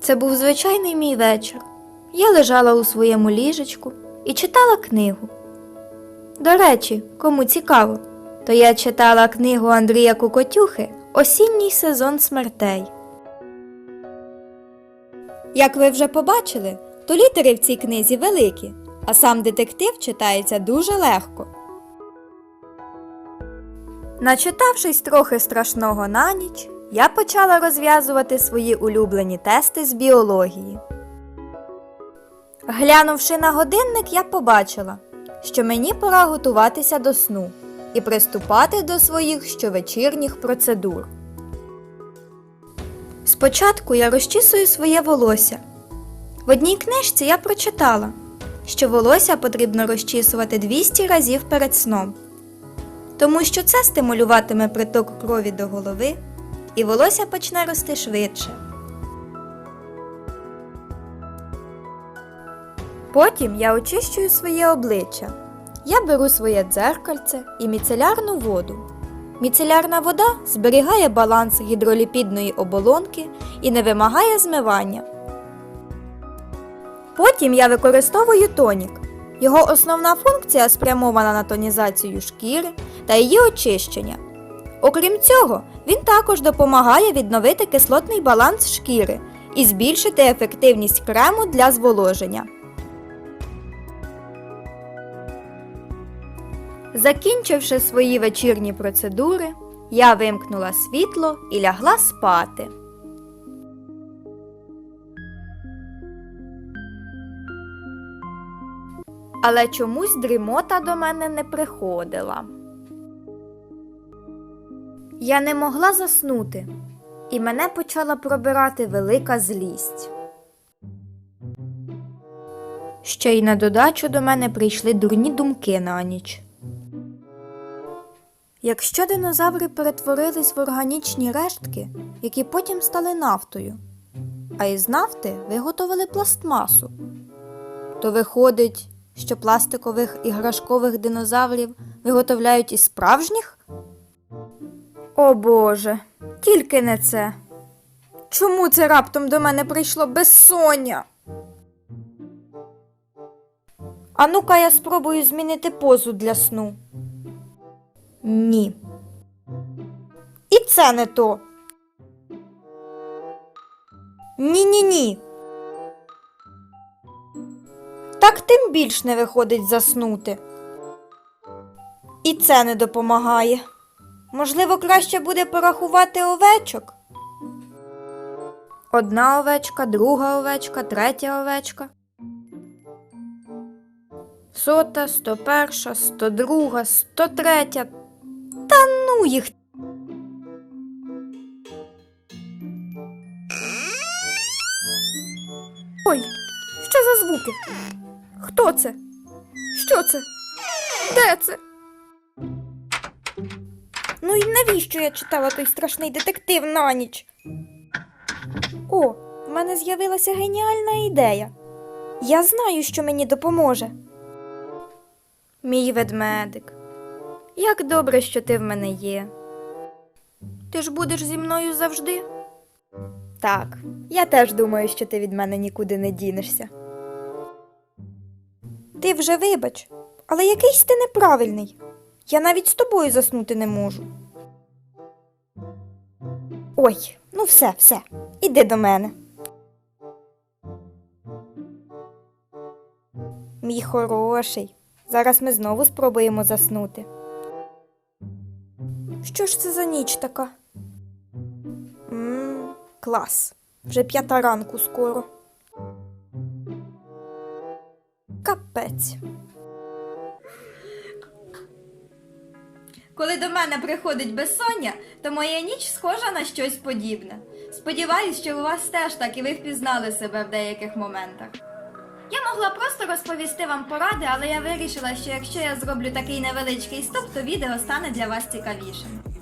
Це був звичайний мій вечір. Я лежала у своєму ліжечку і читала книгу. До речі, кому цікаво, то я читала книгу Андрія Кукотюхи Осінній сезон смертей. Як ви вже побачили, то літери в цій книзі великі, а сам детектив читається дуже легко. Начитавшись трохи страшного на ніч, я почала розв'язувати свої улюблені тести з біології. Глянувши на годинник, я побачила, що мені пора готуватися до сну і приступати до своїх щовечірніх процедур. Спочатку я розчісую своє волосся. В одній книжці я прочитала, що волосся потрібно розчісувати 200 разів перед сном, тому що це стимулюватиме приток крові до голови, і волосся почне рости швидше. Потім я очищую своє обличчя. Я беру своє дзеркальце і міцелярну воду. Міцелярна вода зберігає баланс гідроліпідної оболонки і не вимагає змивання. Потім я використовую тонік. Його основна функція спрямована на тонізацію шкіри та її очищення. Окрім цього, він також допомагає відновити кислотний баланс шкіри і збільшити ефективність крему для зволоження. Закінчивши свої вечірні процедури, я вимкнула світло і лягла спати. Але чомусь дрімота до мене не приходила. Я не могла заснути, і мене почала пробирати велика злість. Ще й на додачу до мене прийшли дурні думки на ніч. Якщо динозаври перетворились в органічні рештки, які потім стали нафтою, а із нафти виготовили пластмасу, то виходить, що пластикових іграшкових динозаврів виготовляють із справжніх? О Боже, тільки не це. Чому це раптом до мене прийшло безсоння? А ну-ка я спробую змінити позу для сну. Ні. І це не то. Ні-ні-ні. Так тим більш не виходить заснути. І це не допомагає. Можливо, краще буде порахувати овечок. Одна овечка, друга овечка, третя овечка. Сота, сто перша, сто друга, сто третя. Та ну їх. Ой, що за звуки? Хто це? Що це? Де це? Ну і навіщо я читала той страшний детектив на ніч? О, в мене з'явилася геніальна ідея. Я знаю, що мені допоможе. Мій ведмедик. Як добре, що ти в мене є. Ти ж будеш зі мною завжди? Так, я теж думаю, що ти від мене нікуди не дінешся. Ти вже вибач, але якийсь ти неправильний. Я навіть з тобою заснути не можу. Ой, ну все, все, іди до мене. Мій хороший. Зараз ми знову спробуємо заснути. Що ж це за ніч така? Мм, клас. Вже п'ята ранку скоро. Капець. Коли до мене приходить безсоння, то моя ніч схожа на щось подібне. Сподіваюсь, що у вас теж так і ви впізнали себе в деяких моментах. Я могла просто розповісти вам поради, але я вирішила, що якщо я зроблю такий невеличкий стоп, то відео стане для вас цікавішим.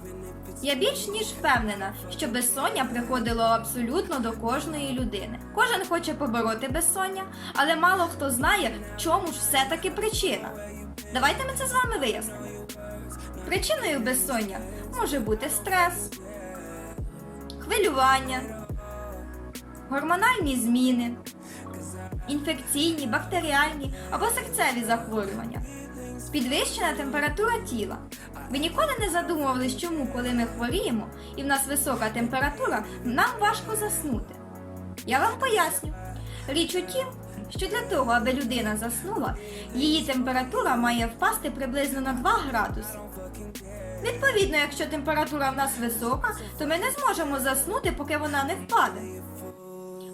Я більш ніж впевнена, що безсоння приходило абсолютно до кожної людини. Кожен хоче побороти безсоння, але мало хто знає, в чому ж все-таки причина. Давайте ми це з вами вияснимо. Причиною безсоння може бути стрес, хвилювання, гормональні зміни, інфекційні, бактеріальні або серцеві захворювання, підвищена температура тіла. Ви ніколи не задумувались, чому, коли ми хворіємо і в нас висока температура, нам важко заснути. Я вам поясню. Річ у тім, що для того, аби людина заснула, її температура має впасти приблизно на 2 градуси. Відповідно, якщо температура в нас висока, то ми не зможемо заснути, поки вона не впаде.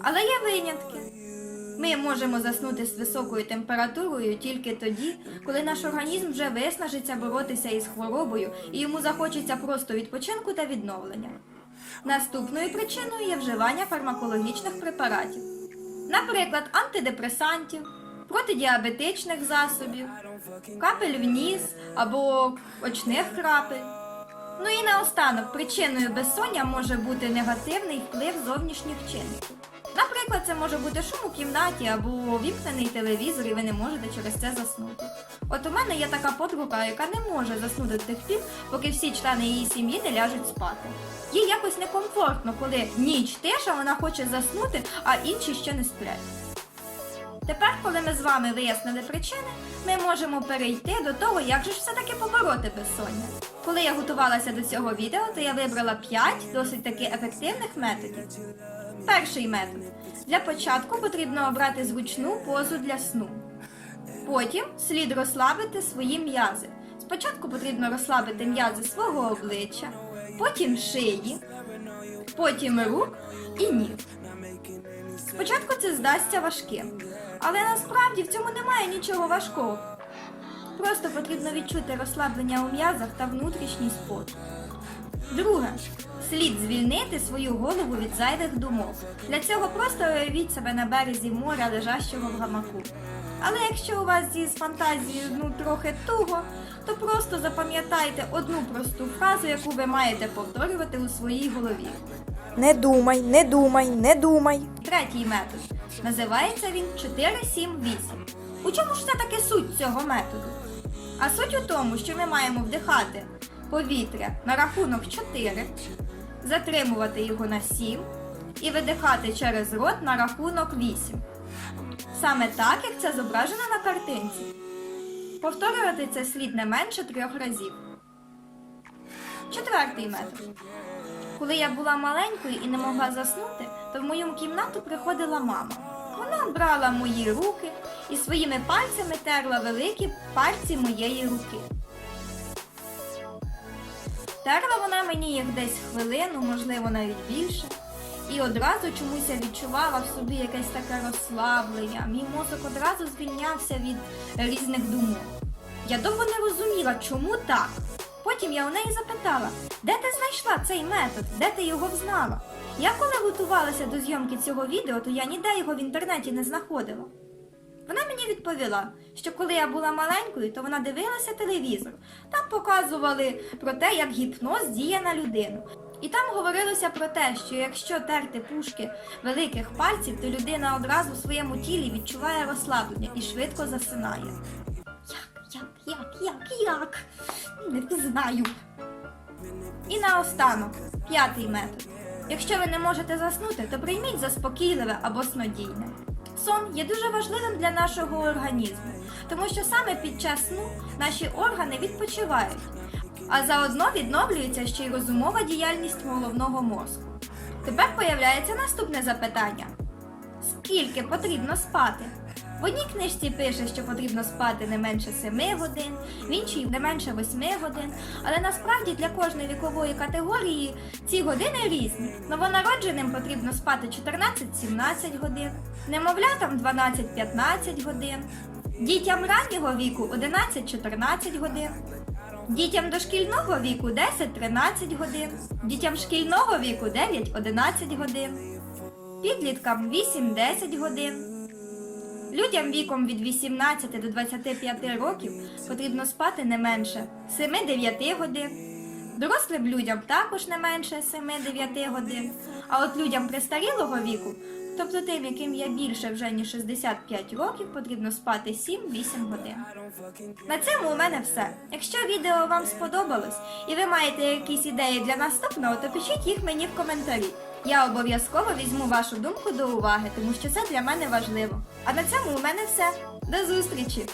Але є винятки. Ми можемо заснути з високою температурою тільки тоді, коли наш організм вже виснажиться боротися із хворобою і йому захочеться просто відпочинку та відновлення. Наступною причиною є вживання фармакологічних препаратів, наприклад, антидепресантів, протидіабетичних засобів, капель в ніс або очних крапель. Ну і наостанок, причиною безсоння може бути негативний вплив зовнішніх чинників. Наприклад, це може бути шум у кімнаті або вімкнений телевізор, і ви не можете через це заснути. От у мене є така подруга, яка не може заснути тих пір, поки всі члени її сім'ї не ляжуть спати. Їй якось некомфортно, коли ніч тиша, вона хоче заснути, а інші ще не сплять. Тепер, коли ми з вами вияснили причини, ми можемо перейти до того, як же ж все-таки побороти безсоння. Коли я готувалася до цього відео, то я вибрала 5 досить таки ефективних методів. Перший метод. Для початку потрібно обрати зручну позу для сну. Потім слід розслабити свої м'язи. Спочатку потрібно розслабити м'язи свого обличчя, потім шиї, потім рук і ніг. Спочатку це здасться важким, але насправді в цьому немає нічого важкого. Просто потрібно відчути розслаблення у м'язах та внутрішній спокій. Друге. Слід звільнити свою голову від зайвих думок. Для цього просто уявіть себе на березі моря, лежащого в гамаку. Але якщо у вас із фантазією ну трохи туго, то просто запам'ятайте одну просту фразу, яку ви маєте повторювати у своїй голові. Не думай, не думай, не думай. Третій метод. Називається він 4-7-8. У чому ж все таки суть цього методу? А суть у тому, що ми маємо вдихати повітря на рахунок 4, затримувати його на 7 і видихати через рот на рахунок 8. Саме так, як це зображено на картинці. Повторювати це слід не менше трьох разів. Четвертий метод. Коли я була маленькою і не могла заснути, то в мою кімнату приходила мама. Вона брала мої руки і своїми пальцями терла великі пальці моєї руки. Терла вона мені їх десь хвилину, можливо, навіть більше. І одразу чомусь я відчувала в собі якесь таке розслаблення. Мій мозок одразу звільнявся від різних думок. Я довго не розуміла, чому так. Потім я у неї запитала, де ти знайшла цей метод, де ти його взнала? Я коли готувалася до зйомки цього відео, то я ніде його в інтернеті не знаходила. Вона мені відповіла, що коли я була маленькою, то вона дивилася телевізор. Там показували про те, як гіпноз діє на людину. І там говорилося про те, що якщо терти пушки великих пальців, то людина одразу в своєму тілі відчуває розслаблення і швидко засинає. Як, як, як, як, як? Не знаю. І наостанок, п'ятий метод. Якщо ви не можете заснути, то прийміть заспокійливе або снодійне. Сон є дуже важливим для нашого організму, тому що саме під час сну наші органи відпочивають, а заодно відновлюється ще й розумова діяльність головного мозку. Тепер появляється наступне запитання: скільки потрібно спати? В одній книжці пише, що потрібно спати не менше 7 годин, в іншій не менше 8 годин. Але насправді для кожної вікової категорії ці години різні. Новонародженим потрібно спати 14-17 годин, немовлятам 12-15 годин, дітям раннього віку 11-14 годин. Дітям дошкільного віку 10-13 годин, дітям шкільного віку 9-11 годин, підліткам 8-10 годин. Людям віком від 18 до 25 років потрібно спати не менше 7-9 годин. Дорослим людям також не менше 7-9 годин. А от людям престарілого віку, тобто тим, яким є більше вже ніж 65 років, потрібно спати 7-8 годин. На цьому у мене все. Якщо відео вам сподобалось і ви маєте якісь ідеї для наступного, то пишіть їх мені в коментарі. Я обов'язково візьму вашу думку до уваги, тому що це для мене важливо. А на цьому у мене все. До зустрічі!